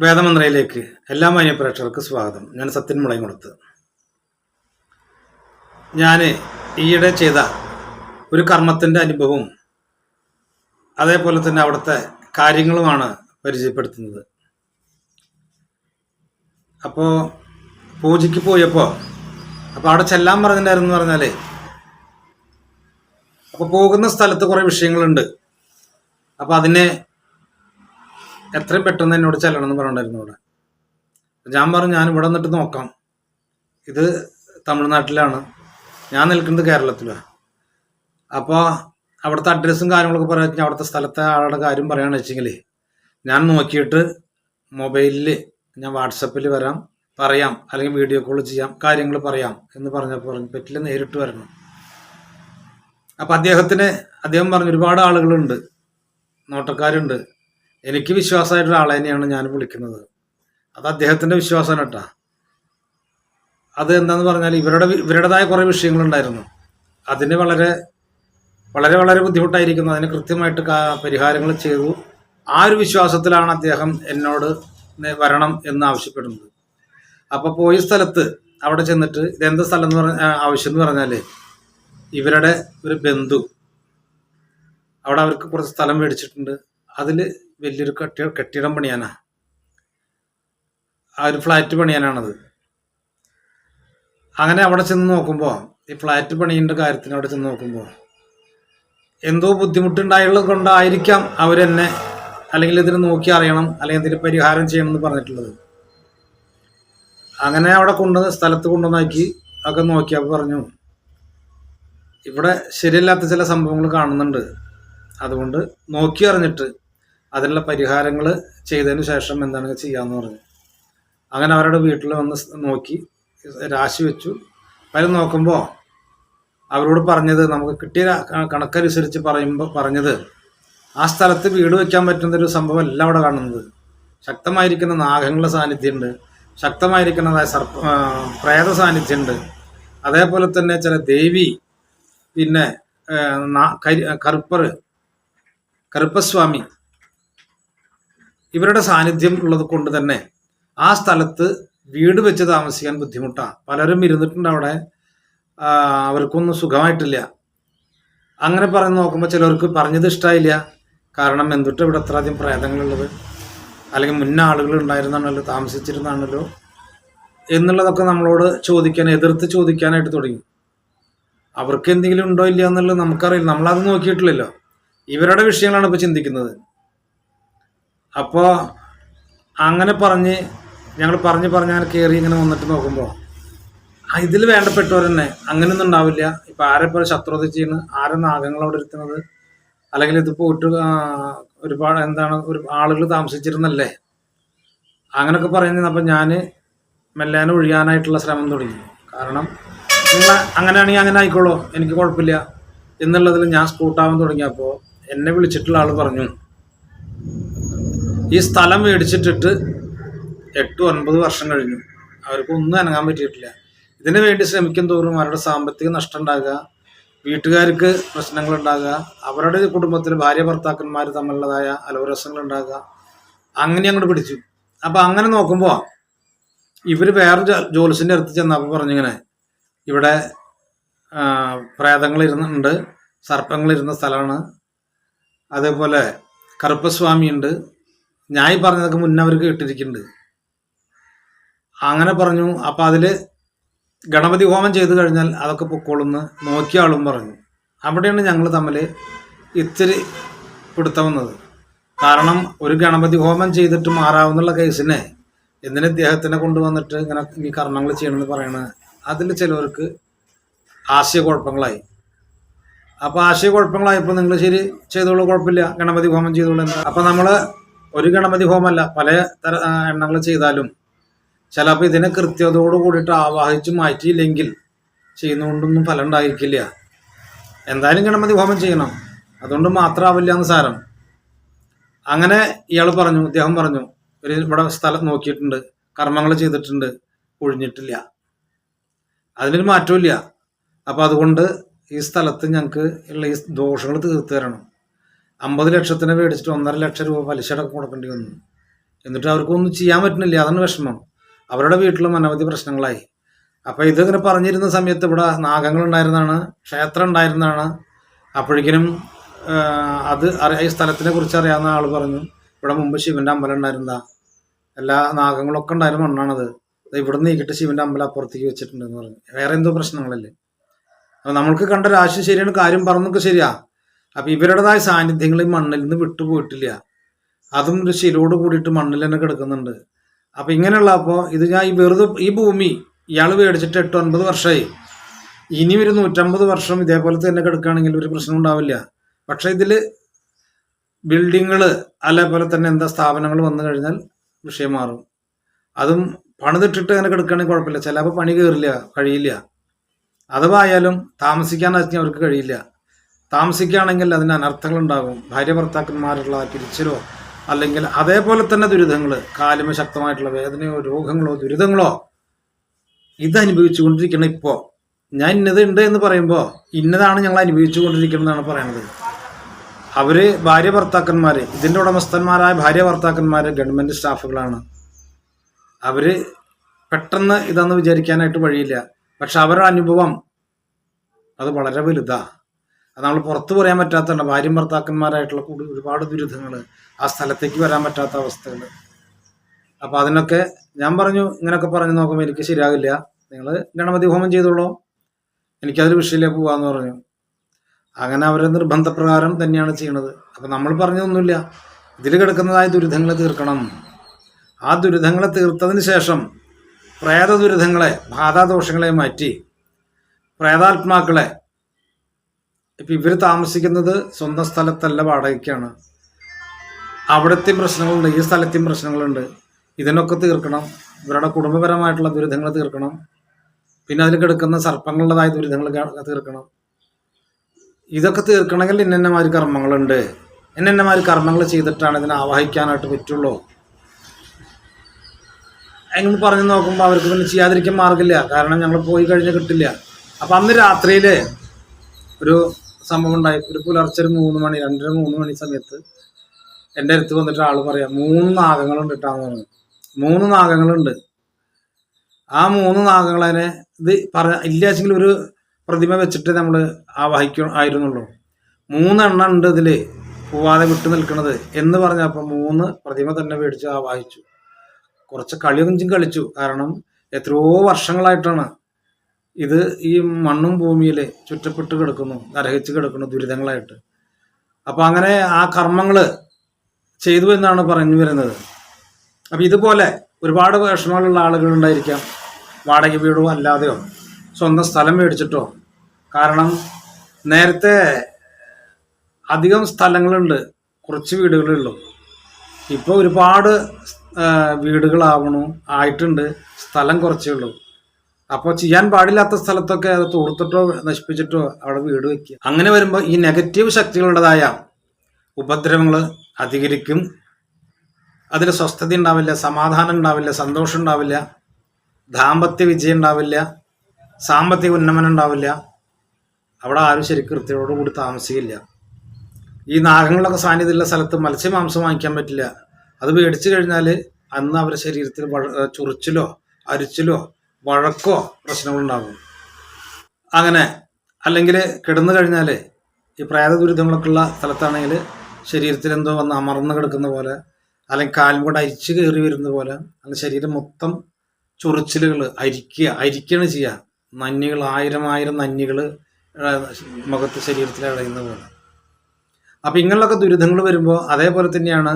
വേദമന്ത്രയിലേക്ക് എല്ലാ മാന്യ പ്രേക്ഷകർക്ക് സ്വാഗതം. ഞാൻ സത്യൻ മുളയും കൊടുത്ത് ഞാൻ ഈയിടെ ചെയ്ത ഒരു കർമ്മത്തിന്റെ അനുഭവവും അതേപോലെ തന്നെ അവിടുത്തെ കാര്യങ്ങളുമാണ് പരിചയപ്പെടുത്തുന്നത്. അപ്പോൾ പൂജയ്ക്ക് പോയപ്പോൾ അപ്പോൾ അവിടെ ചെല്ലാൻ പറഞ്ഞിട്ടുണ്ടായിരുന്നു പറഞ്ഞാൽ അപ്പോൾ പോകുന്ന സ്ഥലത്ത് കുറേ വിഷയങ്ങളുണ്ട്. അപ്പോൾ അതിനെ എത്രയും പെട്ടെന്ന് എന്നോട് ചെല്ലണം എന്ന് പറഞ്ഞിട്ടുണ്ടായിരുന്നു ഇവിടെ. ഞാൻ പറഞ്ഞു ഞാൻ ഇവിടെ നിന്നിട്ട് നോക്കാം. ഇത് തമിഴ്നാട്ടിലാണ്. ഞാൻ നിൽക്കുന്നത് കേരളത്തിലാണ് അപ്പോൾ അവിടുത്തെ അഡ്രസ്സും കാര്യങ്ങളൊക്കെ പറയാൻ വെച്ചാൽ അവിടുത്തെ സ്ഥലത്തെ ആളുടെ കാര്യം പറയുകയാണെന്ന് വെച്ചെങ്കിൽ ഞാൻ നോക്കിയിട്ട് മൊബൈലിൽ ഞാൻ വാട്സപ്പിൽ വരാം പറയാം അല്ലെങ്കിൽ വീഡിയോ കോൾ ചെയ്യാം കാര്യങ്ങൾ പറയാം എന്ന് പറഞ്ഞപ്പോൾ പറഞ്ഞു പറ്റില്ല നേരിട്ട് വരണം. അപ്പം അദ്ദേഹത്തിന് അദ്ദേഹം പറഞ്ഞു ഒരുപാട് ആളുകളുണ്ട് നോട്ടക്കാരുണ്ട്. എനിക്ക് വിശ്വാസമായിട്ടുള്ള ആളെ തന്നെയാണ് ഞാൻ വിളിക്കുന്നത്. അത് അദ്ദേഹത്തിന്റെ വിശ്വാസമാണ് കേട്ടാ. അത് എന്താന്ന് പറഞ്ഞാൽ ഇവരുടെ ഇവരുടേതായ കുറേ വിഷയങ്ങളുണ്ടായിരുന്നു. അതിന് വളരെ വളരെ വളരെ ബുദ്ധിമുട്ടായിരിക്കുന്നു. അതിന് കൃത്യമായിട്ട് പരിഹാരങ്ങൾ ചെയ്തു. ആ ഒരു വിശ്വാസത്തിലാണ് അദ്ദേഹം എന്നോട് വരണം എന്ന് ആവശ്യപ്പെടുന്നത്. അപ്പോൾ പോയ സ്ഥലത്ത് അവിടെ ചെന്നിട്ട് ഇതെന്താ സ്ഥലം എന്ന് പറഞ്ഞ ആവശ്യം എന്ന് പറഞ്ഞാൽ ഇവരുടെ ഒരു ബന്ധു. അവിടെ അവർക്ക് കുറച്ച് സ്ഥലം മേടിച്ചിട്ടുണ്ട്. അതിൽ വലിയൊരു കെട്ടി കെട്ടിടം പണിയാനാ. ആ ഒരു ഫ്ലാറ്റ് പണിയാനാണത്. അങ്ങനെ അവിടെ ചെന്ന് നോക്കുമ്പോൾ ഈ ഫ്ലാറ്റ് പണിയുടെ കാര്യത്തിന് അവിടെ ചെന്ന് നോക്കുമ്പോൾ എന്തോ ബുദ്ധിമുട്ടുണ്ടായുള്ളത് കൊണ്ടായിരിക്കാം അവരെന്നെ അല്ലെങ്കിൽ ഇതിന് നോക്കി അറിയണം അല്ലെങ്കിൽ ഇതിന് പരിഹാരം ചെയ്യണം എന്ന് പറഞ്ഞിട്ടുള്ളത്. അങ്ങനെ അവിടെ കൊണ്ടുവന്ന് സ്ഥലത്ത് കൊണ്ടുവന്നാക്കി ഒക്കെ നോക്കിയപ്പോൾ പറഞ്ഞു ഇവിടെ ശരിയല്ലാത്ത ചില സംഭവങ്ങൾ കാണുന്നുണ്ട്. അതുകൊണ്ട് നോക്കി അറിഞ്ഞിട്ട് അതിനുള്ള പരിഹാരങ്ങൾ ചെയ്തതിന് ശേഷം എന്താണ് ചെയ്യാമെന്ന് പറഞ്ഞു. അങ്ങനെ അവരുടെ വീട്ടിൽ വന്ന് നോക്കി രാശി വെച്ചു. അവർ നോക്കുമ്പോൾ അവരോട് പറഞ്ഞത് നമുക്ക് കിട്ടിയ കണക്കനുസരിച്ച് പറയുമ്പോൾ പറഞ്ഞത് ആ സ്ഥലത്ത് വീട് വെക്കാൻ പറ്റുന്ന ഒരു സംഭവം സംഭവമല്ല അവിടെ കാണുന്നത്. ശക്തമായിരിക്കുന്ന നാഗങ്ങളുടെ സാന്നിധ്യമുണ്ട് ശക്തമായിരിക്കുന്നതായ സർപ്പ പ്രേത സാന്നിധ്യമുണ്ട് അതേപോലെ തന്നെ ചില ദേവി പിന്നെ കറുപ്പർ കറുപ്പസ്വാമി ഇവരുടെ സാന്നിധ്യം ഉള്ളത് കൊണ്ട് തന്നെ ആ സ്ഥലത്ത് വീട് വെച്ച് താമസിക്കാൻ ബുദ്ധിമുട്ടാണ് പലരും ഇരുന്നിട്ടുണ്ട് അവിടെ. അവർക്കൊന്നും സുഖമായിട്ടില്ല. അങ്ങനെ പറഞ്ഞ് നോക്കുമ്പോൾ ചിലർക്ക് പറഞ്ഞത് ഇഷ്ടമായില്ല കാരണം എന്തുട്ട് ഇവിടെ അത്ര അധികം പ്രേതങ്ങളുള്ളത്? അല്ലെങ്കിൽ മുന്നേ ആളുകൾ ഉണ്ടായിരുന്നാണല്ലോ താമസിച്ചിരുന്നാണല്ലോ എന്നുള്ളതൊക്കെ നമ്മളോട് ചോദിക്കാൻ എതിർത്ത് ചോദിക്കാനായിട്ട് തുടങ്ങി. അവർക്ക് എന്തെങ്കിലും ഉണ്ടോ ഇല്ലയോ എന്നുള്ളത് നമുക്കറിയില്ല. നമ്മളത് നോക്കിയിട്ടില്ലല്ലോ. ഇവരുടെ വിഷയങ്ങളാണ് ഇപ്പോൾ ചിന്തിക്കുന്നത്. അപ്പോൾ അങ്ങനെ പറഞ്ഞ് ഞങ്ങൾ പറഞ്ഞ് പറഞ്ഞ് അങ്ങനെ കയറി ഇങ്ങനെ വന്നിട്ട് നോക്കുമ്പോൾ ഇതിൽ വേണ്ടപ്പെട്ടവർ തന്നെ അങ്ങനെയൊന്നും ഉണ്ടാവില്ല. ഇപ്പം ആരെ ഇപ്പോൾ ശത്രുത ചെയ്യുന്നത് ആരെ നാഗങ്ങൾ അവിടെ ഇരുത്തുന്നത്? അല്ലെങ്കിൽ ഇത് പോയിട്ട് ഒരുപാട് എന്താണ് ഒരു ആളുകൾ താമസിച്ചിരുന്നല്ലേ? അങ്ങനെയൊക്കെ പറയുന്നത് അപ്പം ഞാൻ മെല്ലാനെ ഒഴിയാനായിട്ടുള്ള ശ്രമം തുടങ്ങി. കാരണം നിങ്ങൾ അങ്ങനെയാണെങ്കിൽ അങ്ങനെ ആയിക്കോളൂ എനിക്ക് കുഴപ്പമില്ല. എന്നുള്ളതിൽ ഞാൻ സ്കൂട്ടാവാൻ തുടങ്ങിയപ്പോൾ എന്നെ വിളിച്ചിട്ടുള്ള ആൾ പറഞ്ഞു. ഈ സ്ഥലം മേടിച്ചിട്ടിട്ട് എട്ട് ഒൻപത് വർഷം കഴിഞ്ഞു. അവർക്ക് ഒന്നും അനങ്ങാൻ പറ്റിയിട്ടില്ല. ഇതിനു വേണ്ടി ശ്രമിക്കും തോറും അവരുടെ സാമ്പത്തിക നഷ്ടം ഉണ്ടാകുക വീട്ടുകാർക്ക് പ്രശ്നങ്ങൾ ഉണ്ടാകുക അവരുടെ കുടുംബത്തിൽ ഭാര്യ ഭർത്താക്കന്മാർ തമ്മിലുള്ളതായ അലവരസങ്ങൾ ഉണ്ടാകുക. അങ്ങനെ അങ്ങോട്ട് പിടിച്ചു. അപ്പം അങ്ങനെ നോക്കുമ്പോൾ ഇവർ വേറെ ജോലിസിന്റെ അടുത്ത് ചെന്നപ്പോൾ പറഞ്ഞിങ്ങനെ ഇവിടെ പ്രേതങ്ങൾ ഇരുന്നുണ്ട് സർപ്പങ്ങൾ ഇരുന്ന സ്ഥലമാണ്. അതേപോലെ കറുപ്പസ്വാമി ഉണ്ട് ഞാൻ ഈ പറഞ്ഞതൊക്കെ മുന്നേ അവർക്ക് ഇട്ടിരിക്കുന്നുണ്ട് അങ്ങനെ പറഞ്ഞു. അപ്പം അതിൽ ഗണപതി ഹോമം ചെയ്തു കഴിഞ്ഞാൽ അതൊക്കെ പൊക്കോളുന്ന് നോക്കിയ ആളും പറഞ്ഞു. അവിടെയാണ് ഞങ്ങൾ തമ്മിൽ ഇത്തിരി പിടുത്തം വന്നത്. കാരണം ഒരു ഗണപതി ഹോമം ചെയ്തിട്ട് മാറാവുന്നുള്ള കേസിനെ എന്തിനു ഇദ്ദേഹത്തിനെ കൊണ്ടുവന്നിട്ട് ഇങ്ങനെ ഈ കർമ്മങ്ങൾ ചെയ്യണമെന്ന് പറയണത് അതിൽ ചിലവർക്ക് ആശയക്കുഴപ്പങ്ങളായി. അപ്പോൾ ആശയക്കുഴപ്പങ്ങളായപ്പോൾ നിങ്ങൾ ശരി ചെയ്തോളൂ കുഴപ്പമില്ല. ഗണപതി ഹോമം ചെയ്തോളൂ എന്താ അപ്പോൾ നമ്മൾ ഒരു ഗണപതി ഹോമല്ല പല തര എണ്ണങ്ങൾ ചെയ്താലും. ചിലപ്പോൾ ഇതിനെ കൃത്യതയോട് കൂടിയിട്ട് ആവാഹിച്ച് മാറ്റിയില്ലെങ്കിൽ ചെയ്യുന്നതുകൊണ്ടൊന്നും ഫലം ഉണ്ടായിരിക്കില്ല. എന്തായാലും ഗണപതി ഹോമം ചെയ്യണം. അതുകൊണ്ട് മാത്രമാവില്ല എന്ന് സാരം. അങ്ങനെ ഇയാൾ പറഞ്ഞു ഇദ്ദേഹം പറഞ്ഞു ഒരു ഇവിടെ സ്ഥലം നോക്കിയിട്ടുണ്ട് കർമ്മങ്ങൾ ചെയ്തിട്ടുണ്ട് ഒഴിഞ്ഞിട്ടില്ല. അതിനൊരു മാറ്റമില്ല അപ്പോൾ അതുകൊണ്ട് ഈ സ്ഥലത്ത് ഞങ്ങൾക്ക് ഉള്ള ഈ ദോഷങ്ങൾ തീർത്തു തരണം. അമ്പത് ലക്ഷത്തിന് മേടിച്ചിട്ട് ഒന്നര ലക്ഷം രൂപ പലിശ അടക്കം കൊടുക്കേണ്ടി വന്നു. എന്നിട്ട് അവർക്കൊന്നും ചെയ്യാൻ പറ്റുന്നില്ല. അതാണ് വിഷമം. അവരുടെ വീട്ടിലും അനവധി പ്രശ്നങ്ങളായി. അപ്പോൾ ഇതിങ്ങനെ പറഞ്ഞിരുന്ന സമയത്ത് ഇവിടെ നാഗങ്ങൾ ഉണ്ടായിരുന്നതാണ് ക്ഷേത്രം ഉണ്ടായിരുന്നതാണ്. അപ്പോഴേക്കിനും അത് ഈ സ്ഥലത്തിനെ കുറിച്ച് അറിയാവുന്ന ആൾ പറഞ്ഞു ഇവിടെ മുമ്പ് ശിവന്റെ അമ്പലം ഉണ്ടായിരുന്നതാ എല്ലാ നാഗങ്ങളൊക്കെ ഉണ്ടായിരുന്ന മണ്ണാണത്. ഇവിടെ നീക്കിട്ട് ശിവന്റെ അമ്പലം അപ്പുറത്തേക്ക് വെച്ചിട്ടുണ്ടെന്ന് പറഞ്ഞു. വേറെ എന്തോ പ്രശ്നങ്ങളല്ലേ? അപ്പൊ നമ്മൾക്ക് കണ്ട രാശി ശരിയാണ് കാര്യം പറഞ്ഞൊക്കെ ശരിയാ. അപ്പൊ ഇവരുടേതായ സാന്നിധ്യങ്ങൾ ഈ മണ്ണിൽ നിന്ന് വിട്ടുപോയിട്ടില്ല. അതും ഒരു ശിലോട് കൂടിയിട്ട് മണ്ണിൽ തന്നെ കിടക്കുന്നുണ്ട്. അപ്പൊ ഇങ്ങനെയുള്ള അപ്പോൾ ഇത് ഞാൻ ഈ വെറുതെ ഈ ഭൂമി ഇയാൾ മേടിച്ചിട്ട് എട്ട് ഒൻപത് വർഷമായി. ഇനി ഒരു നൂറ്റമ്പത് വർഷം ഇതേപോലെ തന്നെ കിടക്കുകയാണെങ്കിൽ ഒരു പ്രശ്നം ഉണ്ടാവില്ല. പക്ഷെ ഇതിൽ ബിൽഡിങ്ങുകൾ അതേപോലെ തന്നെ എന്താ സ്ഥാപനങ്ങൾ വന്നു കഴിഞ്ഞാൽ വിഷയം മാറും. അതും പണിതിട്ടിട്ട് അങ്ങനെ കിടക്കുകയാണെങ്കിൽ കുഴപ്പമില്ല. ചിലപ്പോൾ പണി കയറില്ല കഴിയില്ല. അഥവാ ആയാലും താമസിക്കാൻ അവർക്ക് കഴിയില്ല. താമസിക്കുകയാണെങ്കിൽ അതിന് അനർത്ഥങ്ങൾ ഉണ്ടാകും ഭാര്യ ഭർത്താക്കന്മാരുള്ള പിരിച്ചിലോ അല്ലെങ്കിൽ അതേപോലെ തന്നെ ദുരിതങ്ങൾ കാലിമ ശക്തമായിട്ടുള്ള വേദനയോ രോഗങ്ങളോ ദുരിതങ്ങളോ ഇത് അനുഭവിച്ചുകൊണ്ടിരിക്കണം ഇപ്പോൾ ഞാൻ ഇന്നത് ഉണ്ട് എന്ന് പറയുമ്പോൾ ഇന്നതാണ് ഞങ്ങൾ അനുഭവിച്ചുകൊണ്ടിരിക്കുന്നതെന്നാണ് പറയുന്നത് അവർ ഭാര്യ ഭർത്താക്കന്മാര് ഇതിന്റെ ഉടമസ്ഥന്മാരായ ഭാര്യ ഭർത്താക്കന്മാര് ഗവൺമെന്റ് സ്റ്റാഫുകളാണ്. അവർ പെട്ടെന്ന് ഇതെന്ന് വിചാരിക്കാനായിട്ട് വഴിയില്ല. പക്ഷെ അവരുടെ അനുഭവം അത് വളരെ വലുതാ. അത് നമ്മൾ പുറത്തു പറയാൻ പറ്റാത്തതുണ്ട്. ഭാര്യയും ഭർത്താക്കന്മാരായിട്ടുള്ള കൂടി ഒരുപാട് ദുരിതങ്ങൾ ആ സ്ഥലത്തേക്ക് വരാൻ പറ്റാത്ത അവസ്ഥകൾ അപ്പോൾ അതിനൊക്കെ ഞാൻ പറഞ്ഞു ഇങ്ങനെയൊക്കെ പറഞ്ഞു നോക്കുമ്പോൾ എനിക്ക് ശരിയാകില്ല നിങ്ങൾ ഗണപതി ഹോമം ചെയ്തോളൂ. എനിക്കതൊരു വിഷയിലേക്ക് പോവാന്ന് പറഞ്ഞു. അങ്ങനെ അവരെ നിർബന്ധപ്രകാരം തന്നെയാണ് ചെയ്യണത്. അപ്പൊ നമ്മൾ പറഞ്ഞതൊന്നുമില്ല. ഇതിൽ കിടക്കുന്നതായ ദുരിതങ്ങൾ തീർക്കണം. ആ ദുരിതങ്ങളെ തീർത്തതിന് ശേഷം പ്രേത ദുരിതങ്ങളെ ബാധാദോഷങ്ങളെ മാറ്റി പ്രേതാത്മാക്കളെ ഇപ്പൊ ഇവർ താമസിക്കുന്നത് സ്വന്തം സ്ഥലത്തല്ല വാടകയ്ക്കാണ്. അവിടത്തെയും പ്രശ്നങ്ങളുണ്ട് ഈ സ്ഥലത്തെയും പ്രശ്നങ്ങളുണ്ട്. ഇതിനൊക്കെ തീർക്കണം. ഇവരുടെ കുടുംബപരമായിട്ടുള്ള ദുരിതങ്ങൾ തീർക്കണം. പിന്നെ അതിൽ കിടക്കുന്ന സർപ്പങ്ങളുടേതായ ദുരിതങ്ങൾ തീർക്കണം. ഇതൊക്കെ തീർക്കണമെങ്കിൽ ഇന്നമാതിരി കർമ്മങ്ങളുണ്ട്. ഇന്നമാതിരി കർമ്മങ്ങൾ ചെയ്തിട്ടാണ് ഇതിനെ ആവാഹിക്കാനായിട്ട് പറ്റുള്ളൂ. അങ്ങനെ പറഞ്ഞു നോക്കുമ്പോൾ അവർക്ക് പിന്നെ ചെയ്യാതിരിക്കാൻ മാർഗമില്ല. കാരണം ഞങ്ങൾ പോയി കഴിഞ്ഞാൽ കിട്ടില്ല. അപ്പം അന്ന് രാത്രിയിൽ ഒരു സംഭവം ഉണ്ടായി ഒരു പുലർച്ചെ ഒരു മൂന്ന് മണി രണ്ടര മൂന്ന് മണി സമയത്ത് എന്റെ അടുത്ത് വന്നിട്ട് ആൾ പറയാ മൂന്ന് നാഗങ്ങളുണ്ട് ഇട്ടാന്ന് പറഞ്ഞു. മൂന്ന് നാഗങ്ങളുണ്ട്. ആ മൂന്ന് നാഗങ്ങളെ ഇത് പറയാ ഇല്ലാച്ചെങ്കിൽ ഒരു പ്രതിമ വെച്ചിട്ട് നമ്മൾ ആവാഹിക്കും ആയിരുന്നുള്ളൂ. മൂന്നെണ്ണം ഉണ്ട് ഇതിൽ പോവാതെ വിട്ടു നിൽക്കുന്നത് എന്ന് പറഞ്ഞപ്പോൾ മൂന്ന് പ്രതിമ തന്നെ മേടിച്ച് ആവാഹിച്ചു. കുറച്ച് കളിയൊന്നും കളിച്ചു. കാരണം എത്രയോ വർഷങ്ങളായിട്ടാണ് ഇത് ഈ മണ്ണും ഭൂമിയിൽ ചുറ്റപ്പെട്ട് കിടക്കുന്നു നരഹിച്ച് കിടക്കുന്നു ദുരിതങ്ങളായിട്ട്. അപ്പം അങ്ങനെ ആ കർമ്മങ്ങൾ ചെയ്തു എന്നാണ് പറഞ്ഞു വരുന്നത്. അപ്പം ഇതുപോലെ ഒരുപാട് വിഷമങ്ങളുള്ള ആളുകൾ ഉണ്ടായിരിക്കാം. വാടക വീടോ അല്ലാതെയോ സ്വന്തം സ്ഥലം മേടിച്ചിട്ടോ. കാരണം നേരത്തെ അധികം സ്ഥലങ്ങളുണ്ട് കുറച്ച് വീടുകളേ ഉള്ളൂ. ഇപ്പോൾ ഒരുപാട് വീടുകളാവണു ആയിട്ടുണ്ട് സ്ഥലം കുറച്ചേ ഉള്ളൂ. അപ്പോൾ ചെയ്യാൻ പാടില്ലാത്ത സ്ഥലത്തൊക്കെ അത് തൂർത്തിട്ടോ നശിപ്പിച്ചിട്ടോ അവിടെ വീട് വെക്കുക. അങ്ങനെ വരുമ്പോൾ ഈ നെഗറ്റീവ് ശക്തികളുടേതായ ഉപദ്രവങ്ങൾ അധികരിക്കും. അതിൽ സ്വസ്ഥത ഉണ്ടാവില്ല സമാധാനം ഉണ്ടാവില്ല സന്തോഷം ഉണ്ടാവില്ല ദാമ്പത്യ വിജയം ഉണ്ടാവില്ല സാമ്പത്തിക ഉന്നമനം ഉണ്ടാവില്ല. അവിടെ ആരും ശരിക്കും കൃത്യതയോടുകൂടി താമസിക്കില്ല. ഈ നാഗങ്ങളൊക്കെ സാന്നിധ്യമുള്ള സ്ഥലത്ത് മത്സ്യമാംസം വാങ്ങിക്കാൻ പറ്റില്ല. അത് മേടിച്ചു കഴിഞ്ഞാൽ അന്ന് അവരുടെ ശരീരത്തിൽ ചുറിച്ചിലോ അരിച്ചിലോ വഴക്കോ പ്രശ്നങ്ങളുണ്ടാകും. അങ്ങനെ അല്ലെങ്കിൽ കിടന്നു കഴിഞ്ഞാൽ ഈ പ്രേത ദുരിതങ്ങളൊക്കെ ഉള്ള സ്ഥലത്താണെങ്കിൽ ശരീരത്തിൽ എന്തോ വന്ന് അമർന്ന് കിടക്കുന്ന പോലെ അല്ലെങ്കിൽ കാലും കൊണ്ട് അരിച്ച് കയറി വരുന്ന പോലെ അല്ലെങ്കിൽ ശരീരം മൊത്തം ചൊറിച്ചിലുകൾ അരിക്കുക അരിക്കുകയാണ് ചെയ്യുക. നന്നികൾ ആയിരം ആയിരം നന്ദികൾ മുഖത്ത് ശരീരത്തിൽ അടയുന്ന പോലെ. അപ്പം ഇങ്ങനെയുള്ളൊക്കെ ദുരിതങ്ങൾ വരുമ്പോൾ അതേപോലെ തന്നെയാണ്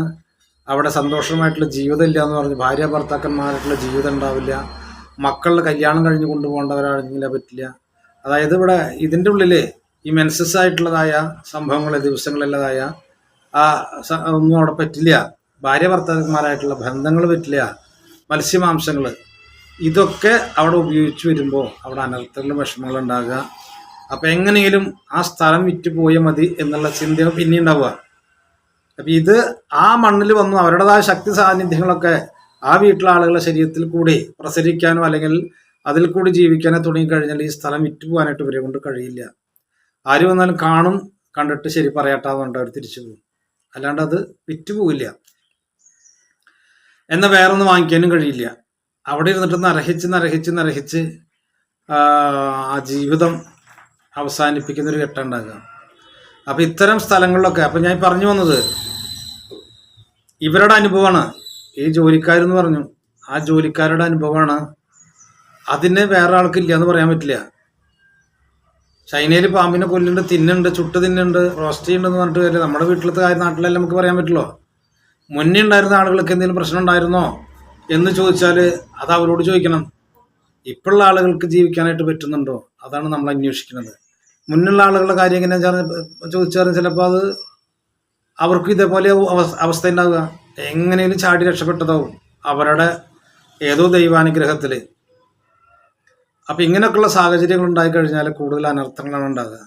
അവിടെ സന്തോഷമായിട്ടുള്ള ജീവിതം ഇല്ല എന്ന് പറഞ്ഞ് ഭാര്യ ഭർത്താക്കന്മാരായിട്ടുള്ള ജീവിതം ഉണ്ടാവില്ല. മക്കളുടെ കല്യാണം കഴിഞ്ഞ് കൊണ്ടുപോകേണ്ടവരാണെങ്കിലേ പറ്റില്ല. അതായത് ഇവിടെ ഇതിന്റെ ഉള്ളിൽ ഈ മെൻസസ് ആയിട്ടുള്ളതായ സംഭവങ്ങൾ ദിവസങ്ങളിലതായ ആ ഒന്നും അവിടെ പറ്റില്ല. ഭാര്യ ഭർത്താക്കന്മാരായിട്ടുള്ള ബന്ധങ്ങൾ പറ്റില്ല. മത്സ്യമാംസങ്ങൾ ഇതൊക്കെ അവിടെ ഉപയോഗിച്ച് വരുമ്പോൾ അവിടെ അനർത്ഥങ്ങളും വിഷമങ്ങൾ ഉണ്ടാകുക. അപ്പം എങ്ങനെയും ആ സ്ഥലം വിറ്റ് പോയാൽ മതി എന്നുള്ള ചിന്ത പിന്നെ ഉണ്ടാവുക. അപ്പം ഇത് ആ മണ്ണിൽ വന്നു അവരുടേതായ ശക്തി സാന്നിധ്യങ്ങളൊക്കെ ആ വീട്ടിലെ ആളുകളെ ശരീരത്തിൽ കൂടി പ്രസരിക്കാനോ അല്ലെങ്കിൽ അതിൽ കൂടി ജീവിക്കാനോ തുടങ്ങിക്കഴിഞ്ഞാൽ ഈ സ്ഥലം വിറ്റുപോകാനായിട്ട് ഇവരെ കൊണ്ട് കഴിയില്ല. ആര് വന്നാലും കാണും കണ്ടിട്ട് ശരി പറയട്ടാന്ന് പറഞ്ഞിട്ട് അവർ തിരിച്ചു പോകും. അല്ലാണ്ട് അത് വിറ്റുപോകില്ല. എന്നാൽ വേറൊന്നും വാങ്ങിക്കാനും കഴിയില്ല. അവിടെ ഇരുന്നിട്ട് നരഹിച്ച് നരഹിച്ച് നരഹിച്ച് ആ ജീവിതം അവസാനിപ്പിക്കുന്ന ഒരു ഘട്ടം ഉണ്ടാകുക. അപ്പം ഇത്തരം സ്ഥലങ്ങളിലൊക്കെ അപ്പം ഞാൻ പറഞ്ഞു വന്നത് ഇവരുടെ അനുഭവമാണ്. ഈ ജോലിക്കാരെന്ന് പറഞ്ഞു. ആ ജോലിക്കാരുടെ അനുഭവമാണ് അതിന് വേറെ ആൾക്കില്ല എന്ന് പറയാൻ പറ്റില്ല. ചൈനയിൽ പാമ്പിനെ കൊല്ലുന്നുണ്ട് തിന്നുണ്ട് ചുട്ട് തിന്നുണ്ട് റോസ്റ്റ് ചെയ്യുന്നുണ്ട് എന്ന് പറഞ്ഞിട്ട് കാര്യം നമ്മുടെ വീട്ടിലത്തെ കാര്യം നാട്ടിലല്ലേ നമുക്ക് പറയാൻ പറ്റുള്ളൂ. മുന്നേ ഉണ്ടായിരുന്ന ആളുകൾക്ക് എന്തെങ്കിലും പ്രശ്നം ഉണ്ടായിരുന്നോ എന്ന് ചോദിച്ചാൽ അത് അവരോട് ചോദിക്കണം. ഇപ്പോഴുള്ള ആളുകൾക്ക് ജീവിക്കാനായിട്ട് പറ്റുന്നുണ്ടോ? അതാണ് നമ്മൾ അന്വേഷിക്കുന്നത്. മുന്നുള്ള ആളുകളുടെ കാര്യം എങ്ങനെയാണെന്ന് ചോദിച്ചാൽ ചിലപ്പോൾ അത് അവർക്കും ഇതേപോലെ അവ- അവസ്ഥ ഉണ്ടാവുക. എങ്ങനെയും ചാടി രക്ഷപ്പെട്ടതോ അവരുടെ ഏതോ ദൈവാനുഗ്രഹത്തിൽ അപ്പം ഇങ്ങനെയൊക്കെയുള്ള സാഹചര്യങ്ങൾ ഉണ്ടായിക്കഴിഞ്ഞാൽ കൂടുതൽ അനർത്ഥങ്ങളാണ് ഉണ്ടാകുക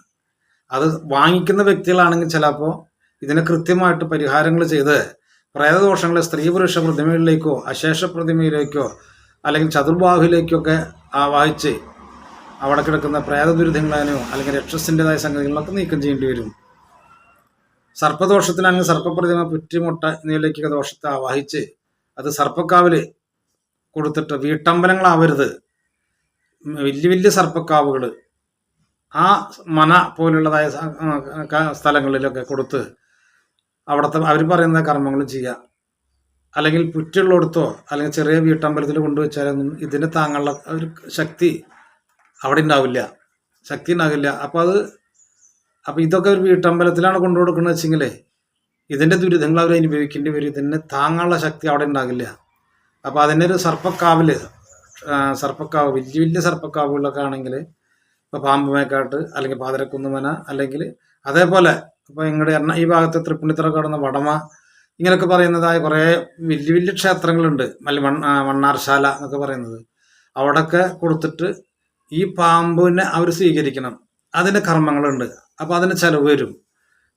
അത് വാങ്ങിക്കുന്ന വ്യക്തികളാണെങ്കിൽ ചിലപ്പോൾ ഇതിനെ കൃത്യമായിട്ട് പരിഹാരങ്ങൾ ചെയ്ത് പ്രേതദോഷങ്ങളെ സ്ത്രീ പുരുഷ പ്രതിമകളിലേക്കോ അശേഷ പ്രതിമയിലേക്കോ അല്ലെങ്കിൽ ചതുർബാഹുവിലേക്കൊക്കെ ആവാഹിച്ച് അവിടെ കിടക്കുന്ന പ്രേത അല്ലെങ്കിൽ രക്ഷസിന്റെതായ സംഗതികളൊക്കെ നീക്കം ചെയ്യേണ്ടി വരും. സർപ്പദോഷത്തിനാണെങ്കിൽ സർപ്പപ്രതിമ പുറ്റിമുട്ട എന്നിവയിലേക്കൊക്കെ ദോഷത്തെ ആവാഹിച്ച് അത് സർപ്പക്കാവിൽ കൊടുത്തിട്ട് വീട്ടമ്പലങ്ങളാവരുത്. വലിയ വലിയ സർപ്പക്കാവുകൾ ആ മന പോലുള്ളതായ സ്ഥലങ്ങളിലൊക്കെ കൊടുത്ത് അവിടുത്തെ അവർ പറയുന്ന കർമ്മങ്ങളും ചെയ്യുക അല്ലെങ്കിൽ പുറ്റുള്ളിടത്തോ അല്ലെങ്കിൽ ചെറിയ വീട്ടമ്പലത്തിൽ കൊണ്ടുവച്ചാലൊന്നും ഇതിനെ താങ്ങുള്ള ഒരു ശക്തി അവിടെ ഉണ്ടാവില്ല. ശക്തി ഉണ്ടാകില്ല അപ്പോൾ അത് അപ്പോൾ ഇതൊക്കെ ഒരു വീട്ടമ്പലത്തിലാണ് കൊണ്ടു കൊടുക്കുന്നത് വെച്ചെങ്കിലേ ഇതിന്റെ ദുരിതങ്ങൾ അവർ അനുഭവിക്കേണ്ടി വരും. ഇതിന് താങ്ങാനുള്ള ശക്തി അവിടെ ഉണ്ടാകില്ല. അപ്പോൾ ഒരു സർപ്പക്കാവിൽ സർപ്പക്കാവ് വലിയ വലിയ സർപ്പക്കാവുകളൊക്കെ ആണെങ്കിൽ ഇപ്പോൾ പാമ്പുമേക്കാട്ട് അല്ലെങ്കിൽ പാതിരക്കുന്നുമന അല്ലെങ്കിൽ അതേപോലെ ഇപ്പോൾ ഇങ്ങോട്ട് എറണ ഈ ഭാഗത്ത് തൃപ്പുണിത്തറ കടന്ന വടമ ഇങ്ങനെയൊക്കെ പറയുന്നതായ കുറേ വലിയ വലിയ ക്ഷേത്രങ്ങളുണ്ട്. മല്ല മണ്ണാർശാല എന്നൊക്കെ പറയുന്നത്. അവിടെയൊക്കെ കൊടുത്തിട്ട് ഈ പാമ്പിനെ അവർ സ്വീകരിക്കണം. അതിന്റെ കർമ്മങ്ങളുണ്ട്. അപ്പോൾ അതിന് ചിലവ് വരും.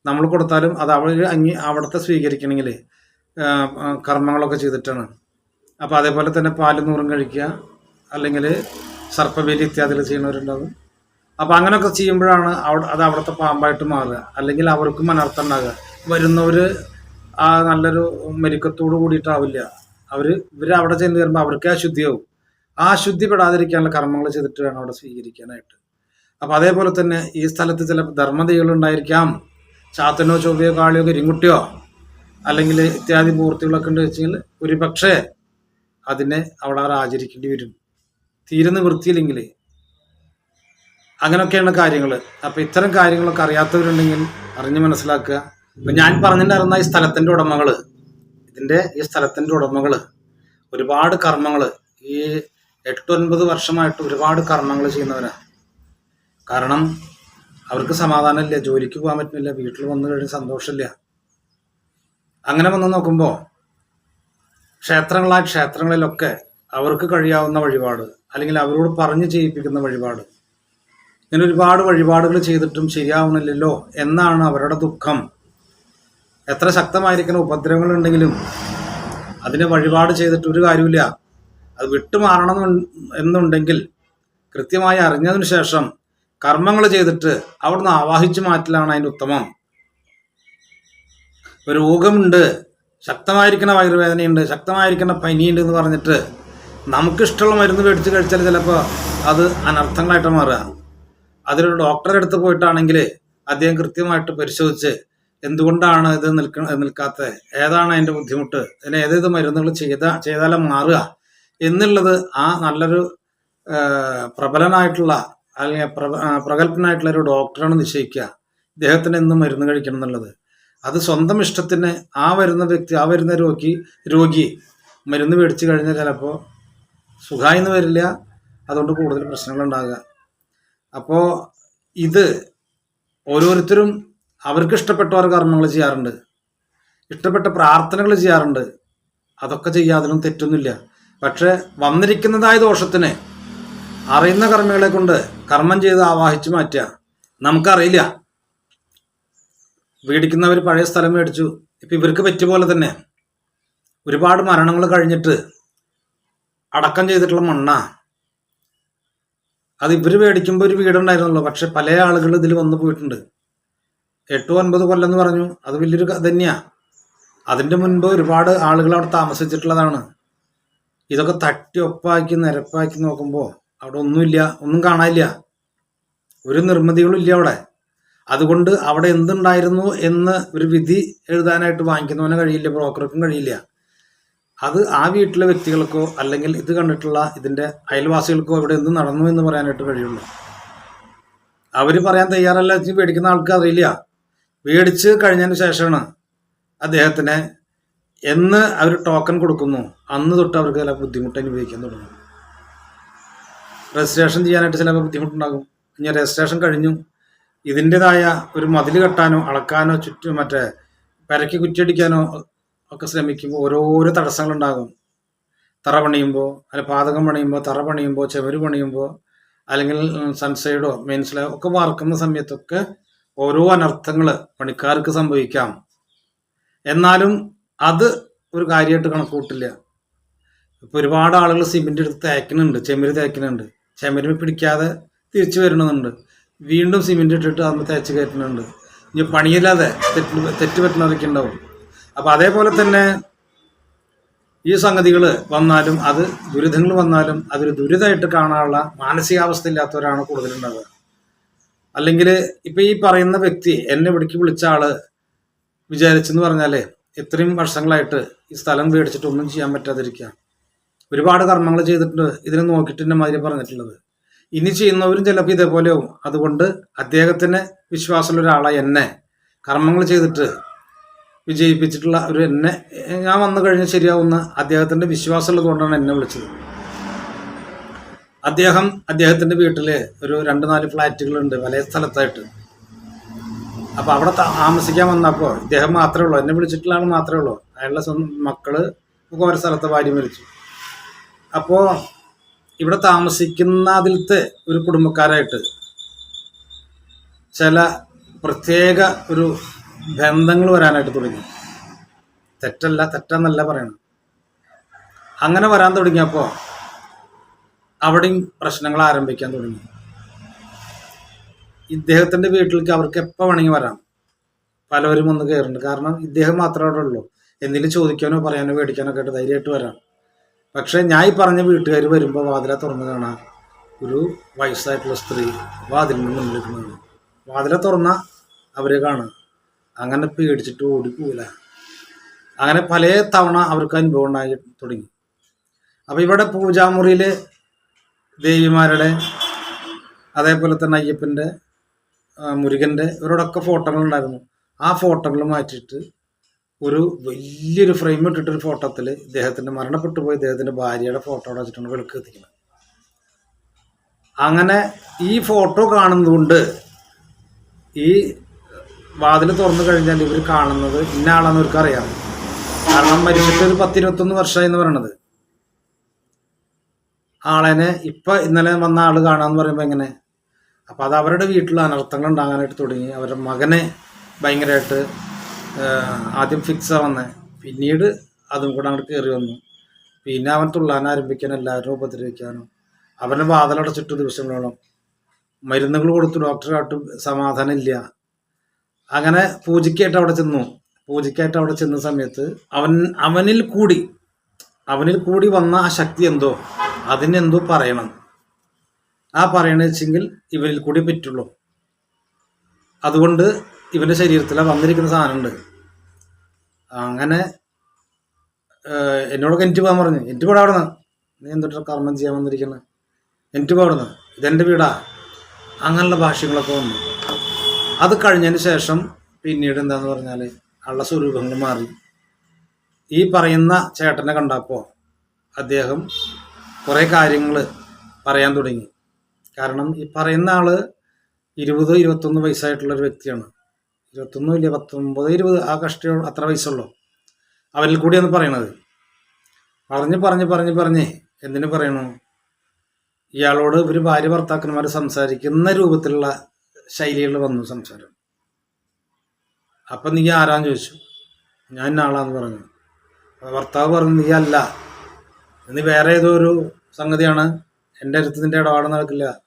നമ്മൾ കൊടുത്താലും അത് അവർ അങ്ങി അവിടുത്തെ സ്വീകരിക്കണമെങ്കിൽ കർമ്മങ്ങളൊക്കെ ചെയ്തിട്ടാണ്. അപ്പോൾ അതേപോലെ തന്നെ പാൽ നൂറും കഴിക്കുക അല്ലെങ്കിൽ സർപ്പവേലി ഇത്യാദികൾ ചെയ്യുന്നവരുണ്ടാവും. അപ്പോൾ അങ്ങനെയൊക്കെ ചെയ്യുമ്പോഴാണ് അവിടെ അത് അവിടുത്തെ പാമ്പായിട്ട് മാറുക. അല്ലെങ്കിൽ അവർക്കും അനർത്ഥം ഉണ്ടാകുക. വരുന്നവർ ആ നല്ലൊരു മെരുക്കത്തോട് കൂടിയിട്ടാവില്ല. അവർ ഇവർ അവിടെ ചെന്ന് വരുമ്പോൾ അവർക്ക് അശുദ്ധിയാവും. ആ അശുദ്ധി പെടാതിരിക്കാനുള്ള കർമ്മങ്ങൾ ചെയ്തിട്ട് വേണം അവിടെ സ്വീകരിക്കാനായിട്ട്. അപ്പോൾ അതേപോലെ തന്നെ ഈ സ്ഥലത്ത് ചില ധർമ്മതകൾ ഉണ്ടായിരിക്കാം ചാത്തനോ ചൊവ്വയോ കാളിയോ കരിങ്കുട്ടിയോ അല്ലെങ്കിൽ ഇത്യാദി മൂർത്തികളൊക്കെ ഉണ്ട് വെച്ചെങ്കിൽ ഒരു പക്ഷേ അതിനെ അവിടെ അവർ ആചരിക്കേണ്ടി വരും. തീരെ നിവൃത്തിയില്ലെങ്കിൽ അങ്ങനെയൊക്കെയാണ് കാര്യങ്ങൾ അപ്പോൾ ഇത്തരം കാര്യങ്ങളൊക്കെ അറിയാത്തവരുണ്ടെങ്കിൽ അറിഞ്ഞ് മനസ്സിലാക്കുക. ഇപ്പം ഞാൻ പറഞ്ഞിട്ടുണ്ടായിരുന്ന ഈ സ്ഥലത്തിന്റെ ഉടമകൾ ഇതിന്റെ ഈ സ്ഥലത്തിന്റെ ഉടമകൾ ഒരുപാട് കർമ്മങ്ങൾ ഈ എട്ടൊൻപത് വർഷമായിട്ട് ഒരുപാട് കർമ്മങ്ങൾ ചെയ്യുന്നവരാണ് കാരണം അവർക്ക് സമാധാനമില്ല ജോലിക്ക് പോകാൻ പറ്റുന്നില്ല വീട്ടിൽ വന്നു കഴിഞ്ഞ് സന്തോഷമില്ല. അങ്ങനെ വന്ന് നോക്കുമ്പോൾ ക്ഷേത്രങ്ങളായ ക്ഷേത്രങ്ങളിലൊക്കെ അവർക്ക് കഴിയാവുന്ന വഴിപാട് അല്ലെങ്കിൽ അവരോട് പറഞ്ഞു ചെയ്യിപ്പിക്കുന്ന വഴിപാട്. ഇങ്ങനെ ഒരുപാട് വഴിപാടുകൾ ചെയ്തിട്ടും ശരിയാവണില്ലല്ലോ എന്നാണ് അവരുടെ ദുഃഖം. എത്ര ശക്തമായിരിക്കുന്ന ഉപദ്രവങ്ങൾ ഉണ്ടെങ്കിലും അതിനെ വഴിപാട് ചെയ്തിട്ട് ഒരു കാര്യമില്ല അത് വിട്ടുമാറണം എന്നുണ്ടെങ്കിൽ കൃത്യമായി അറിഞ്ഞതിനു ശേഷം കർമ്മങ്ങൾ ചെയ്തിട്ട് അവിടുന്ന് ആവാഹിച്ചു മാറ്റലാണ് അതിന്റെ ഉത്തമം. ഒരു രോഗമുണ്ട് ശക്തമായിരിക്കുന്ന വയറുവേദനയുണ്ട് ശക്തമായിരിക്കുന്ന പനിയുണ്ട് എന്ന് പറഞ്ഞിട്ട് നമുക്കിഷ്ടമുള്ള മരുന്ന് മേടിച്ച് കഴിച്ചാൽ ചിലപ്പോൾ അത് അനർത്ഥങ്ങളായിട്ട് മാറുക. അതിലൊരു ഡോക്ടറെ അടുത്ത് പോയിട്ടാണെങ്കിൽ അദ്ദേഹം കൃത്യമായിട്ട് പരിശോധിച്ച് എന്തുകൊണ്ടാണ് ഇത് നിൽക്ക നിൽക്കാത്ത ഏതാണ് അതിന്റെ ബുദ്ധിമുട്ട്? അതിന് ഏതേത് മരുന്നുകൾ ചെയ്ത ചെയ്താലും മാറുക? എന്നുള്ളത് ആ നല്ലൊരു പ്രബലനായിട്ടുള്ള അല്ലെങ്കിൽ പ്രഗത്ഭനായിട്ടുള്ള ഒരു ഡോക്ടറാണ് നിശ്ചയിക്കുക. ഇദ്ദേഹത്തിന് എന്നും മരുന്ന് കഴിക്കണം എന്നുള്ളത്. അത് സ്വന്തം ഇഷ്ടത്തിന് ആ വരുന്ന വ്യക്തി ആ വരുന്ന രോഗി രോഗി മരുന്ന് മേടിച്ച് കഴിഞ്ഞാൽ ചിലപ്പോൾ സുഖമായിന്ന് വരില്ല. അതുകൊണ്ട് കൂടുതൽ പ്രശ്നങ്ങൾ ഉണ്ടാകുക അപ്പോൾ ഇത് ഓരോരുത്തരും അവർക്ക് ഇഷ്ടപ്പെട്ട ഓരോ കർമ്മങ്ങൾ ചെയ്യാറുണ്ട്. ഇഷ്ടപ്പെട്ട പ്രാർത്ഥനകൾ ചെയ്യാറുണ്ട്. അതൊക്കെ ചെയ്യാതിനും തെറ്റൊന്നുമില്ല. പക്ഷെ വന്നിരിക്കുന്നതായ ദോഷത്തിന് അറിയുന്ന കർമ്മികളെ കൊണ്ട് കർമ്മം ചെയ്ത് ആവാഹിച്ചു മാറ്റുക. നമുക്കറിയില്ല. വീടിക്കുന്നവർ പഴയ സ്ഥലം മേടിച്ചു. ഇപ്പം ഇവർക്ക് പറ്റിയ പോലെ തന്നെ ഒരുപാട് മരണങ്ങൾ കഴിഞ്ഞിട്ട് അടക്കം ചെയ്തിട്ടുള്ള മണ്ണ. അത് ഇവർ മേടിക്കുമ്പോൾ ഒരു വീടുണ്ടായിരുന്നല്ലോ. പക്ഷെ പല ആളുകൾ ഇതിൽ വന്നു പോയിട്ടുണ്ട്. എട്ടോ ഒൻപത് കൊല്ലം എന്ന് പറഞ്ഞു. അത് വലിയൊരു തന്നെയാണ് തന്നെയാ അതിന്റെ മുൻപ് ഒരുപാട് ആളുകൾ അവിടെ താമസിച്ചിട്ടുള്ളതാണ്. ഇതൊക്കെ തട്ടി ഒപ്പാക്കി നിരപ്പാക്കി നോക്കുമ്പോൾ അവിടെ ഒന്നുമില്ല ഒന്നും കാണാനില്ല. ഒരു നിർമ്മിതികളും ഇല്ല അവിടെ. അതുകൊണ്ട് അവിടെ എന്തുണ്ടായിരുന്നു എന്ന് ഒരു വിധി എഴുതാനായിട്ട് വാങ്ങിക്കുന്നവന് കഴിയില്ല ബ്രോക്കർക്കും കഴിയില്ല. അത് ആ വീട്ടിലെ വ്യക്തികൾക്കോ അല്ലെങ്കിൽ ഇത് കണ്ടിട്ടുള്ള ഇതിന്റെ അയൽവാസികൾക്കോ ഇവിടെ എന്ത് നടന്നു എന്ന് പറയാനായിട്ട് കഴിയുള്ളൂ. അവർ പറയാൻ തയ്യാറല്ല വെച്ച് പേടിക്കുന്ന ആൾക്ക് അറിയില്ല. പേടിച്ച് കഴിഞ്ഞതിന് ശേഷമാണ് അദ്ദേഹത്തിന് എന്ന് അവർ ടോക്കൺ കൊടുക്കുന്നു. അന്ന് തൊട്ട് അവർക്ക് ചില ബുദ്ധിമുട്ട് അനുഭവിക്കാൻ തുടങ്ങും. രജിസ്ട്രേഷൻ ചെയ്യാനായിട്ട് ചിലപ്പോൾ ബുദ്ധിമുട്ടുണ്ടാകും. ഇനി രജിസ്ട്രേഷൻ കഴിഞ്ഞു. ഇതിന്റെതായ ഒരു മതിൽ കെട്ടാനോ അളക്കാനോ ചുറ്റും മറ്റേ പരക്കി കുറ്റിയടിക്കാനോ ഒക്കെ ശ്രമിക്കുമ്പോൾ ഓരോരോ തടസ്സങ്ങളുണ്ടാകും. തറ പണിയുമ്പോൾ അല്ല പാതകം പണിയുമ്പോൾ തറ പണിയുമ്പോൾ ചെവര് പണിയുമ്പോൾ അല്ലെങ്കിൽ സൺസൈഡോ മെയിൻസിലോ ഒക്കെ വാർക്കുന്ന സമയത്തൊക്കെ ഓരോ അനർത്ഥങ്ങൾ പണിക്കാർക്ക് സംഭവിക്കാം. എന്നാലും അത് ഒരു കാര്യമായിട്ട് കണക്കൂട്ടില്ല ഇപ്പൊ ഒരുപാട് ആളുകൾ സിമെന്റ് എടുത്ത് തേക്കുന്നുണ്ട് ചെമ്മര് തേക്കുന്നുണ്ട് ചെമ്മര് പിടിക്കാതെ തിരിച്ചു വരണമെന്നുണ്ട് വീണ്ടും സിമെന്റ് ഇട്ടിട്ട് അന്ന് തേച്ച് കയറ്റുന്നുണ്ട്. ഇനി പണിയില്ലാതെ തെറ്റ് തെറ്റ് പറ്റുന്നവരൊക്കെ ഉണ്ടാവും. അപ്പോൾ അതേപോലെ തന്നെ ഈ സംഗതികൾ വന്നാലും അത് ദുരിതങ്ങൾ വന്നാലും അതൊരു ദുരിതമായിട്ട് കാണാനുള്ള മാനസികാവസ്ഥ ഇല്ലാത്തവരാണ് കൂടുതലുണ്ടാവുക. അല്ലെങ്കിൽ ഇപ്പം ഈ പറയുന്ന വ്യക്തി എന്നെ ഇവിടേക്ക് വിളിച്ച ആൾ വിചാരിച്ചെന്ന് പറഞ്ഞാലേ ഇത്രയും വർഷങ്ങളായിട്ട് ഈ സ്ഥലം മേടിച്ചിട്ട് ഒന്നും ചെയ്യാൻ പറ്റാതിരിക്കുക. ഒരുപാട് കർമ്മങ്ങൾ ചെയ്തിട്ടുണ്ട്. ഇതിനെ നോക്കിയിട്ട് തന്നെ മാതിരി പറഞ്ഞിട്ടുള്ളത്. ഇനി ചെയ്യുന്നവരും ചിലപ്പോൾ ഇതേപോലെയാവും. അതുകൊണ്ട് അദ്ദേഹത്തിന് വിശ്വാസമുള്ള ഒരാളായി എന്നെ കർമ്മങ്ങൾ ചെയ്തിട്ട് വിജയിപ്പിച്ചിട്ടുള്ള ഒരു എന്നെ ഞാൻ വന്നു കഴിഞ്ഞാൽ ശരിയാവുന്ന അദ്ദേഹത്തിന്റെ വിശ്വാസമുള്ളത് കൊണ്ടാണ് എന്നെ വിളിച്ചത്. അദ്ദേഹം അദ്ദേഹത്തിന്റെ വീട്ടിൽ ഒരു രണ്ട് നാല് ഫ്ലാറ്റുകളുണ്ട് പല സ്ഥലത്തായിട്ട്. അപ്പോൾ അവിടെ താമസിക്കാൻ വന്നപ്പോൾ ഇദ്ദേഹം മാത്രമേ ഉള്ളൂ. എന്നെ വിളിച്ചിട്ടുള്ള ആൾ മാത്രമേ ഉള്ളൂ. അയാളുടെ സ്വന്തം മക്കൾ ഒരു സ്ഥലത്ത് ഭാര്യ മരിച്ചു. അപ്പോ ഇവിടെ താമസിക്കുന്ന അതിലത്തെ ഒരു കുടുംബക്കാരായിട്ട് ചില പ്രത്യേക ഒരു ബന്ധങ്ങൾ വരാനായിട്ട് തുടങ്ങി. തെറ്റല്ല തെറ്റെന്നല്ല പറയണം അങ്ങനെ വരാൻ തുടങ്ങിയപ്പോൾ അവിടെയും പ്രശ്നങ്ങൾ ആരംഭിക്കാൻ തുടങ്ങി. ഇദ്ദേഹത്തിന്റെ വീട്ടിലേക്ക് അവർക്ക് എപ്പോൾ വേണമെങ്കിൽ വരാം. പലവരും ഒന്ന് കയറുന്നുണ്ട് കാരണം ഇദ്ദേഹം മാത്രമേ അവിടെ ഉള്ളൂ. എന്തെങ്കിലും ചോദിക്കാനോ പറയാനോ മേടിക്കാനോ ഒക്കെ ആയിട്ട് ധൈര്യമായിട്ട് വരാം. പക്ഷെ ഞാൻ ഈ പറഞ്ഞ വീട്ടുകാർ വരുമ്പോൾ വാതില തുറന്ന് കാണാം ഒരു വയസ്സായിട്ടുള്ള സ്ത്രീ വാതിലിന് മുന്നിൽ നിൽക്കുന്നത് വാതില തുറന്ന അവരെ കാണും. അങ്ങനെ പേടിച്ചിട്ട് ഓടിപ്പോവില്ല അങ്ങനെ പല തവണ അവർക്ക് അനുഭവം ഉണ്ടായി തുടങ്ങി. അപ്പോൾ ഇവിടെ പൂജാമുറിയിൽ ദേവിമാരുടെ അതേപോലെ തന്നെ അയ്യപ്പന്റെ മുരുകന്റെ ഇവരോടൊക്കെ ഫോട്ടോകൾ ഉണ്ടായിരുന്നു. ആ ഫോട്ടോകൾ മാറ്റിയിട്ട് ഒരു വലിയൊരു ഫ്രെയിം ഇട്ടിട്ടൊരു ഫോട്ടോത്തിൽ ഇദ്ദേഹത്തിന്റെ മരണപ്പെട്ടു പോയി ഇദ്ദേഹത്തിന്റെ ഭാര്യയുടെ ഫോട്ടോ വെച്ചിട്ടാണ് വിളക്ക് എത്തിക്കുന്നത് അങ്ങനെ ഈ ഫോട്ടോ കാണുന്നതുകൊണ്ട് ഈ വാതിൽ തുറന്നു കഴിഞ്ഞാൽ ഇവർ കാണുന്നത് ഇന്ന ആളാന്ന് ഇവർക്ക് അറിയാം. കാരണം മരിച്ചിട്ട് ഒരു പത്തിരുപത്തൊന്ന് വർഷമായി എന്ന് പറയണത്. ആളെനെ ഇപ്പം ഇന്നലെ വന്ന ആൾ കാണാമെന്ന് പറയുമ്പോൾ എങ്ങനെ? അപ്പോൾ അത് അവരുടെ വീട്ടിൽ അനർത്ഥങ്ങൾ ഉണ്ടാകാനായിട്ട് തുടങ്ങി. അവരുടെ മകനെ ഭയങ്കരമായിട്ട് ആദ്യം ഫിക്സ് ആവുന്നത് പിന്നീട് അതും കൂടെ അങ്ങോട്ട് കയറി വന്നു. പിന്നെ അവൻ തുള്ളാൻ ആരംഭിക്കാൻ എല്ലാവരും ഉപദ്രവിക്കാനും. അവനെ വാതിലടച്ചിട്ട് ദിവസങ്ങളോളം. മരുന്നുകൾ കൊടുത്തു ഡോക്ടറായിട്ട് സമാധാനം ഇല്ല. അങ്ങനെ പൂജയ്ക്കായിട്ട് അവിടെ ചെന്നു. പൂജയ്ക്കായിട്ട് അവിടെ ചെന്ന സമയത്ത് അവൻ അവനിൽ കൂടി അവനിൽ കൂടി വന്ന ആ ശക്തി എന്തോ? അതിനെന്തോ പറയണം. ആ പറയണെന്ന് വെച്ചെങ്കിൽ ഇവനിൽ കൂടി പറ്റുള്ളൂ. അതുകൊണ്ട് ഇവന്റെ ശരീരത്തിൽ വന്നിരിക്കുന്ന സാധനമുണ്ട്. അങ്ങനെ എന്നോടൊക്കെ എനിക്ക് പോകാൻ പറഞ്ഞു. എനിക്ക് പോടാ അവിടെ നീ എന്തൊട്ട് കർമ്മം ചെയ്യാൻ വന്നിരിക്കുന്നത് എനിക്ക് പോടുന്നു ഇതെന്റെ വീടാ. അങ്ങനെയുള്ള ഭാഷ്യങ്ങളൊക്കെ വന്നു. അത് കഴിഞ്ഞതിന് ശേഷം പിന്നീട് എന്താന്ന് പറഞ്ഞാൽ ഉള്ള സ്വരൂപങ്ങൾ മാറി. ഈ പറയുന്ന ചേട്ടനെ കണ്ടപ്പോൾ അദ്ദേഹം കുറേ കാര്യങ്ങൾ പറയാൻ തുടങ്ങി. കാരണം ഈ പറയുന്ന ആൾ ഇരുപത് ഇരുപത്തൊന്ന് വയസ്സായിട്ടുള്ള ഒരു വ്യക്തിയാണ്. ഇരുപത്തൊന്നും ഇല്ല പത്തൊമ്പത് ഇരുപത് ആ കഷ്ട അത്ര വയസ്സുള്ളൂ. അവരിൽ കൂടിയാണ് പറയണത്. പറഞ്ഞ് പറഞ്ഞ് പറഞ്ഞ് പറഞ്ഞ് എന്തിനു പറയണു? ഇയാളോട് ഒരു ഭാര്യ ഭർത്താക്കന്മാർ സംസാരിക്കുന്ന രൂപത്തിലുള്ള ശൈലികൾ വന്നു സംസാരം. അപ്പൊ നീ ആരാന്ന് ചോദിച്ചു? ഞാൻ ഇന്ന ആളാന്ന് പറഞ്ഞു ഭർത്താവ് പറഞ്ഞു നീ അല്ല. നീ വേറെ ഏതോ ഒരു സംഗതിയാണ്. എന്റെ അടുത്ത് നിന്റെ ഇടപാട് നടക്കില്ല.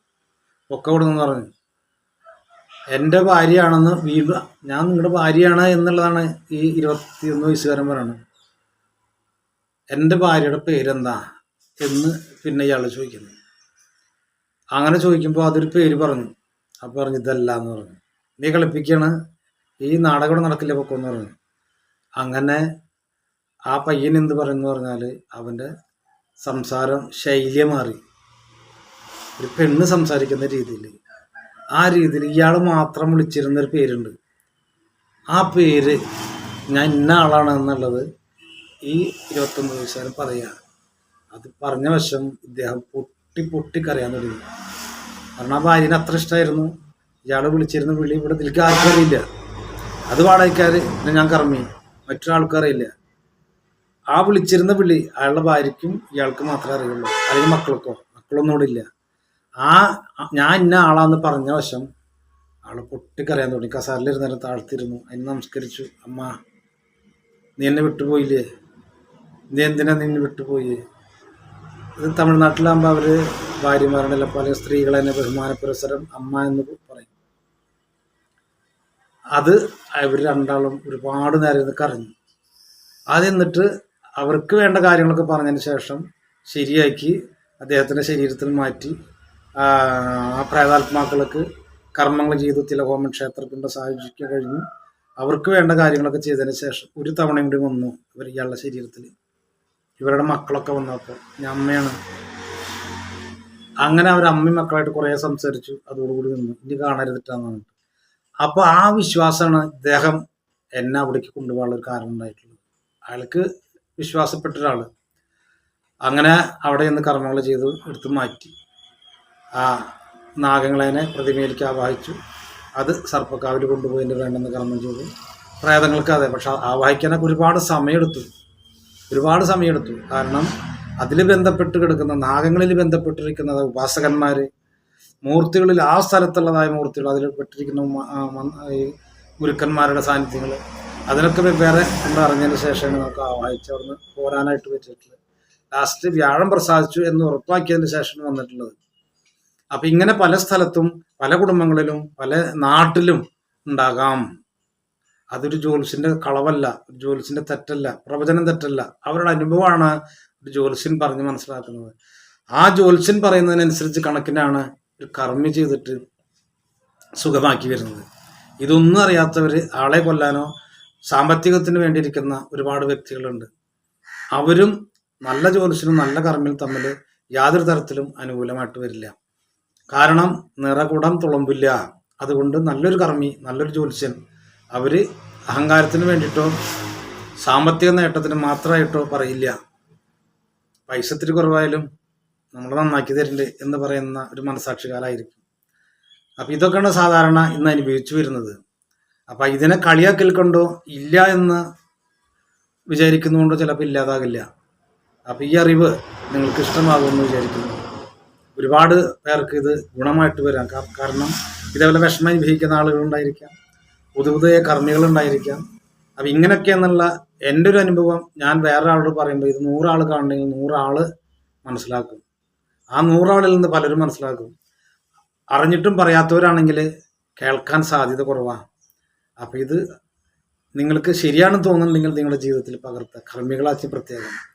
ഒക്കെ ഇവിടെ പറഞ്ഞു. എന്റെ ഭാര്യയാണെന്ന് വീണ്ടും ഞാൻ നിങ്ങളുടെ ഭാര്യയാണ് എന്നുള്ളതാണ് ഈ ഇരുപത്തിയൊന്ന് വയസ്സുകാരൻ പറയുന്നത് എന്റെ ഭാര്യയുടെ പേരെന്താ എന്ന് പിന്നെ ഇയാൾ ചോദിക്കുന്നു. അങ്ങനെ ചോദിക്കുമ്പോൾ അതൊരു പേര് പറഞ്ഞു. അപ്പോൾ പറഞ്ഞു ഇതല്ല എന്ന് പറഞ്ഞു. നീ കളിപ്പിക്കാണ്. ഈ നാടകം നടക്കില്ല പൊക്കോന്ന് പറഞ്ഞു. അങ്ങനെ ആ പയ്യൻ എന്ത് പറയുന്നു പറഞ്ഞാൽ അവന്റെ സംസാരം ശൈലിയെ മാറി. ഒരു പെണ്ണ് സംസാരിക്കുന്ന രീതിയിൽ ആ രീതിയിൽ ഇയാൾ മാത്രം വിളിച്ചിരുന്നൊരു പേരുണ്ട്. ആ പേര് ഞാൻ ഇന്ന ആളാണ് എന്നുള്ളത് ഈ ഇരുപത്തൊമ്പത് വയസ്സുകാരൻ പറയുകയാണ് അത് പറഞ്ഞ വശം ഇദ്ദേഹം പൊട്ടി പൊട്ടി കരയാൻ തുടങ്ങി. കാരണം ആ ഭാര്യനെ അത്ര ഇഷ്ടമായിരുന്നു ഇയാൾ വിളിച്ചിരുന്ന വിളി ഇവിടെ ഇതിലേക്ക് ആർക്കും അറിയില്ല. അത് വാടകയ്ക്കാർ ഞാൻ കറമ്മി. മറ്റൊരാൾക്കറിയില്ല ആ വിളിച്ചിരുന്ന വിളി അയാളുടെ ഭാര്യയ്ക്കും ഇയാൾക്ക് മാത്രമേ അറിയുള്ളൂ. അല്ലെങ്കിൽ മക്കൾക്കോ മക്കളൊന്നും ഇവിടെ ഇല്ല. ആ ഞാൻ ഇന്ന ആളാന്ന് പറഞ്ഞ വശം ആൾ പൊട്ടിക്കറിയാൻ തുടങ്ങി. കസാറിലിരുന്നേരം താഴ്ത്തിരുന്നു അതിന് നമസ്കരിച്ചു. അമ്മ നീ എന്നെ വിട്ടുപോയില്ലേ? നീ എന്തിനാ നിന്നെ വിട്ടുപോയി? ഇത് തമിഴ്നാട്ടിലാകുമ്പോൾ അവർ ഭാര്യമാരുടെ പല സ്ത്രീകളെ തന്നെ ബഹുമാന പുരസരം അമ്മ എന്ന് പറയും. അത് അവർ രണ്ടാളും ഒരുപാട് നേരം ഇത് കരഞ്ഞു. അത് എന്നിട്ട് അവർക്ക് വേണ്ട കാര്യങ്ങളൊക്കെ പറഞ്ഞതിന് ശേഷം ശരിയാക്കി അദ്ദേഹത്തിന്റെ ശരീരത്തിൽ മാറ്റി. ആ പ്രേതാത്മാക്കൾക്ക് കർമ്മങ്ങൾ ചെയ്തു തിലഹോമൻ ക്ഷേത്രത്തിന്റെ സാഹചര്യം കഴിഞ്ഞു. അവർക്ക് വേണ്ട കാര്യങ്ങളൊക്കെ ചെയ്തതിന് ശേഷം ഒരു തവണയും കൂടി വന്നു ഇവർ ഇയാളുടെ ശരീരത്തിൽ. ഇവരുടെ മക്കളൊക്കെ വന്നപ്പോൾ ഞാൻ അമ്മയാണ്. അങ്ങനെ അവർ അമ്മയും മക്കളായിട്ട് കുറേ സംസാരിച്ചു അതോടുകൂടി നിന്നു. ഇനി കാണരുതിട്ടാന്ന് പറഞ്ഞിട്ട് അപ്പോൾ ആ വിശ്വാസമാണ് ഇദ്ദേഹം എന്നെ അവിടേക്ക് കൊണ്ടുപോകാനുള്ള ഒരു കാരണം ഉണ്ടായിട്ടുള്ളത്. അയാൾക്ക് വിശ്വാസപ്പെട്ട അങ്ങനെ അവിടെ നിന്ന് കർമ്മങ്ങൾ ചെയ്ത് എടുത്ത് മാറ്റി. ആ നാഗങ്ങളെ പ്രതിമയിലേക്ക് ആവാഹിച്ചു. അത് സർപ്പക്കാവിൽ കൊണ്ടുപോയി വേണ്ടെന്ന് കർമ്മം ചെയ്തു. പ്രേതങ്ങൾക്ക് അതെ പക്ഷെ ആവാഹിക്കാനൊക്കെ ഒരുപാട് സമയമെടുത്തു. ഒരുപാട് സമയമെടുത്തു. കാരണം അതിൽ ബന്ധപ്പെട്ട് കിടക്കുന്ന നാഗങ്ങളിൽ ബന്ധപ്പെട്ടിരിക്കുന്ന ഉപാസകന്മാർ മൂർത്തികളിൽ ആ സ്ഥലത്തുള്ളതായ മൂർത്തികൾ അതിൽ പെട്ടിരിക്കുന്ന ഈ ഗുരുക്കന്മാരുടെ സാന്നിധ്യങ്ങൾ അതിനൊക്കെ വെവ്വേറെ നമ്മൾ അറിഞ്ഞതിന് ശേഷമാണ് നമുക്ക് ആവാഹിച്ച് അവിടുന്ന് പോരാനായിട്ട് പറ്റിയിട്ടുള്ളത്. ലാസ്റ്റ് വ്യാഴം പ്രസാദിച്ചു എന്ന് ഉറപ്പാക്കിയതിന് ശേഷമാണ് വന്നിട്ടുള്ളത്. അപ്പൊ ഇങ്ങനെ പല സ്ഥലത്തും പല കുടുംബങ്ങളിലും പല നാട്ടിലും ഉണ്ടാകാം. അതൊരു ജോൽസിന്റെ കളവല്ല ഒരു ജോത്സ്യന്റെ തെറ്റല്ല പ്രവചനം തെറ്റല്ല. അവരുടെ അനുഭവമാണ് ഒരു ജോത്സ്യൻ പറഞ്ഞ് മനസ്സിലാക്കുന്നത്. ആ ജോത്സ്യൻ പറയുന്നതിനനുസരിച്ച് കണക്കിനാണ് കർമ്മി ചെയ്തിട്ട് സുഖമാക്കി വരുന്നത്. ഇതൊന്നും അറിയാത്തവർ ആളെ കൊല്ലാനോ സാമ്പത്തികത്തിന് വേണ്ടിയിരിക്കുന്ന ഒരുപാട് വ്യക്തികളുണ്ട്. അവരും നല്ല ജോലിസിനും നല്ല കർമ്മിയും തമ്മിൽ യാതൊരു തരത്തിലും അനുകൂലമായിട്ട് വരില്ല. കാരണം നിറകുടം തുളമ്പില്ല. അതുകൊണ്ട് നല്ലൊരു കർമ്മി നല്ലൊരു ജ്യോത്സ്യൻ. അവർ അഹങ്കാരത്തിന് വേണ്ടിയിട്ടോ സാമ്പത്തിക നേട്ടത്തിന് മാത്രമായിട്ടോ പറയില്ല. പൈസ ഇത്തിരി കുറവായാലും നമ്മൾ നന്നാക്കി തരുന്നുണ്ട് എന്ന് പറയുന്ന ഒരു മനസാക്ഷികാരായിരിക്കും അപ്പം ഇതൊക്കെയാണ് സാധാരണ ഇന്ന് അനുഭവിച്ചു വരുന്നത്. അപ്പം ഇതിനെ കളിയാക്കൽ കൊണ്ടോ ഇല്ല എന്ന് വിചാരിക്കുന്നതുകൊണ്ടോ ചിലപ്പോൾ ഇല്ലാതാകില്ല. അപ്പം ഈ അറിവ് നിങ്ങൾക്ക് ഇഷ്ടമാകുമെന്ന് വിചാരിക്കുന്നു. ഒരുപാട് പേർക്ക് ഇത് ഗുണമായിട്ട് വരാം. കാരണം ഇതേപോലെ വിഷമം അനുഭവിക്കുന്ന ആളുകളുണ്ടായിരിക്കാം പുതു പുതിയ കർമ്മികളുണ്ടായിരിക്കാം അപ്പം ഇങ്ങനെയൊക്കെ എന്നുള്ള എന്റെ ഒരു അനുഭവം ഞാൻ വേറെ ആളോട് പറയുമ്പോൾ ഇത് നൂറാൾ കാണണമെങ്കിൽ നൂറാൾ മനസ്സിലാക്കും. ആ നൂറാളിൽ നിന്ന് പലരും മനസ്സിലാക്കും. അറിഞ്ഞിട്ടും പറയാത്തവരാണെങ്കിൽ കേൾക്കാൻ സാധ്യത കുറവാണ് അപ്പം ഇത് നിങ്ങൾക്ക് ശരിയാണെന്ന് തോന്നുന്നുണ്ടെങ്കിൽ നിങ്ങളുടെ ജീവിതത്തിൽ പകർത്തുക. കർമ്മികളാക്കി പ്രത്യേകം.